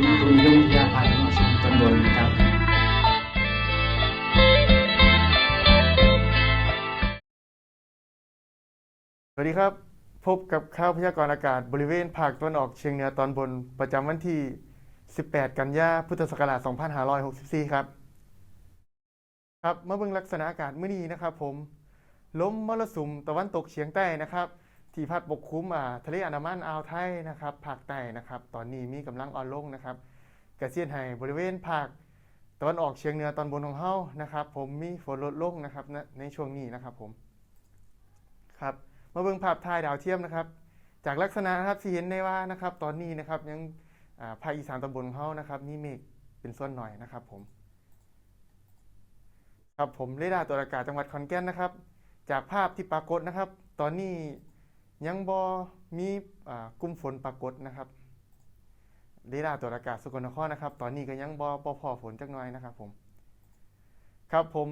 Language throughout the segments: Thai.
ศูนย์อุตุนิยมวิทยาภาคตะวันออกเฉียงตอนบนนะครับสวัสดีครับ พบกับข่าวพยากรณ์อากาศบริเวณภาคตะวันออกเฉียงเหนือตอนบนประจำวันที่ 18 กันยาพุทธศักราช 2564 ครับ ครับมาเบิ่งลักษณะอากาศมื้อนี้นะครับผมลมมรสุมตะวันตกเฉียงใต้นะครับ ที่พัดปกคลุมอ่าทะเลอันดามันอ่าวไทยนะครับภาคใต้นะครับ ตอนนี้มีกำลังอ่อนลงนะครับกระเซียนให้บริเวณภาคตะวันออกเฉียงเหนือตอนบนของเฮานะครับ ผมมีฝนลดลงนะครับในช่วงนี้นะครับผมครับมาเบิ่งภาพถ่ายดาวเทียมนะครับ จากลักษณะนะครับที่เห็นได้ว่านะครับ ตอนนี้นะครับยังอ่าภาคอีสานตอนบนของเฮานะครับมีเมฆเป็นส่วนหน่อยนะครับผมครับผมเรดาร์ตรวจอากาศจังหวัดขอนแก่นนะครับ จากภาพที่ปรากฏนะครับ ตอนนี้ ยังบอมีกลุ่มฝนปรากฏนะครับเรดาร์ตรวจอากาศสกลนครนะครับ ตอนนี้ก็ยังบอบอพอฝนจักหน่อยนะครับผม ครับผม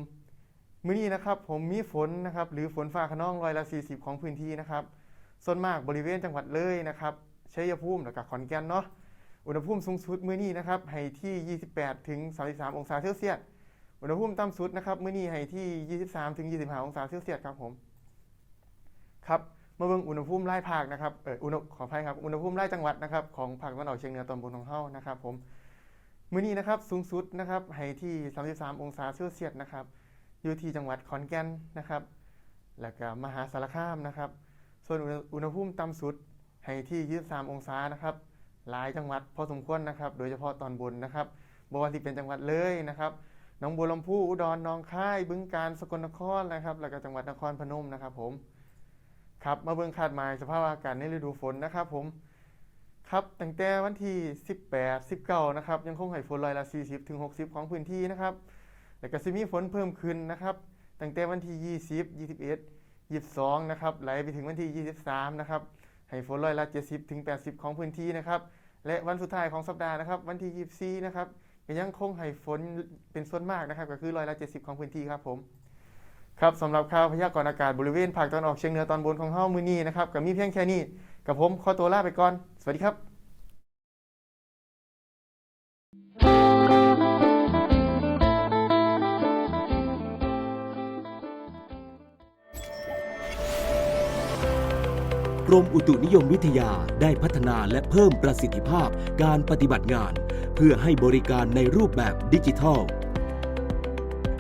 มื้อนี้นะครับ ผมมีฝนนะครับ หรือฝนฟ้าขนองร้อยละ 40 ของพื้นที่นะครับ ส่วนมากบริเวณจังหวัดเลยนะครับชัยภูมิและก็ขอนแก่นเนาะอุณหภูมิสูงสุดมื้อนี้นะครับให้ที่ 28 ถึง 33 องศาเซลเซียสอุณหภูมิต่ำสุดนะครับมื้อนี้ให้ที่ 23 ถึง 25 องศาเซลเซียสครับผมครับ มาเบิ่งอุณหภูมิรายภาคนะครับเอออุณหขออภัยครับ อุณหภูมิรายจังหวัดนะครับของภาคตะวันออกเฉียงเหนือตอนบนของเฮานะครับ ผม มื้อนี้นะครับสูงสุดนะครับให้ที่ 33 องศาเซลเซียสนะครับ อยู่ที่จังหวัดขอนแก่นนะครับ แล้วก็มหาสารคามนะครับ ส่วนอุณหภูมิต่ำสุดให้ที่ 23 องศานะครับ หลายจังหวัดพอสมควรนะครับ โดยเฉพาะตอนบนนะครับบว่าสิเป็นจังหวัดเลยนะครับหนองบัวลำพูอุดรหนองคายบึงกาฬสกลนครนะครับ แล้วก็จังหวัดนครพนมนะครับผม ครับมาเบิ่งคาดหมายสภาพอากาศในฤดูฝนนะครับผมครับตั้งแต่วันที่ 18 19นะครับยังคงให้ฝนร้อยละ 40ถึง60 ของพื้นที่นะครับแล้วก็สิมีฝนเพิ่มขึ้นนะครับตั้งแต่วันที่ 20 21 22นะครับไหลไปถึงวันที่ 23นะครับให้ฝนร้อยละ 70ถึง80 ของพื้นที่นะครับและวันสุดท้ายของสัปดาห์นะครับวันที่ 24นะครับยังคงให้ฝนเป็นส่วนมากนะครับ ก็คือร้อยละ 70 ของพื้นที่ครับผม ครับสำหรับข่าวพยากรณ์อากาศบริเวณภาคตะวันออกเฉียงเหนือตอนบนของเฮามือนี้นะครับก็มีเพียงแค่นี้กับผมขอตัวลาไปก่อน สวัสดีครับกรมอุตุนิยมวิทยาได้พัฒนาและเพิ่มประสิทธิภาพการปฏิบัติงาน เพื่อให้บริการในรูปแบบดิจิทัล